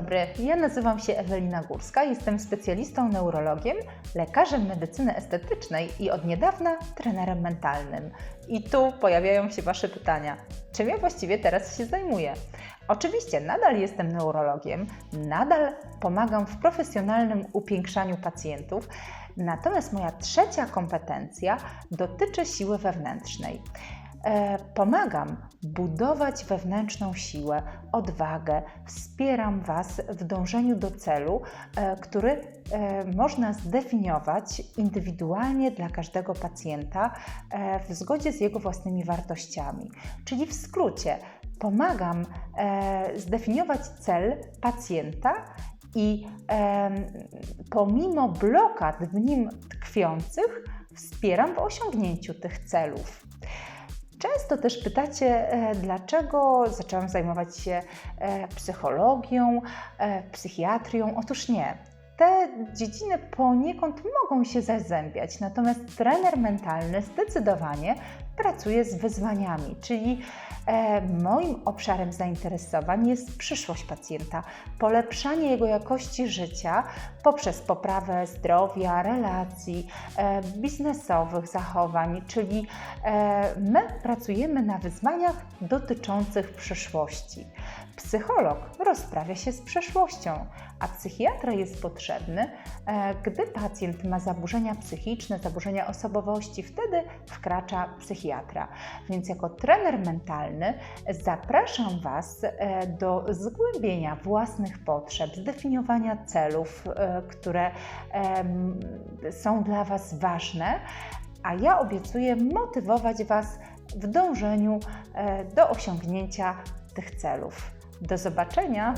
dobry, ja nazywam się Ewelina Górska, jestem specjalistą neurologiem, lekarzem medycyny estetycznej i od niedawna trenerem mentalnym. I tu pojawiają się Wasze pytania. Czym ja właściwie teraz się zajmuję? Oczywiście nadal jestem neurologiem, nadal pomagam w profesjonalnym upiększaniu pacjentów, natomiast moja trzecia kompetencja dotyczy siły wewnętrznej. E, Pomagam budować wewnętrzną siłę, odwagę, wspieram Was w dążeniu do celu, e, który e, można zdefiniować indywidualnie dla każdego pacjenta w zgodzie z jego własnymi wartościami. Czyli w skrócie, pomagam zdefiniować cel pacjenta i pomimo blokad w nim tkwiących, wspieram w osiągnięciu tych celów. Często też pytacie, e, dlaczego zaczęłam zajmować się e, psychologią, e, psychiatrią. Otóż nie. Te dziedziny poniekąd mogą się zazębiać, natomiast trener mentalny zdecydowanie pracuje z wyzwaniami, czyli e, moim obszarem zainteresowań jest przyszłość pacjenta, polepszanie jego jakości życia poprzez poprawę zdrowia, relacji, e, biznesowych zachowań, czyli e, my pracujemy na wyzwaniach dotyczących przyszłości. Psycholog rozprawia się z przeszłością, a psychiatra jest potrzebny, e, gdy pacjent ma zaburzenia psychiczne, zaburzenia osobowości, wtedy wkracza psychiatra. Więc jako trener mentalny zapraszam Was e, do zgłębienia własnych potrzeb, zdefiniowania celów, e, które są dla Was ważne, a ja obiecuję motywować Was w dążeniu do osiągnięcia tych celów. Do zobaczenia!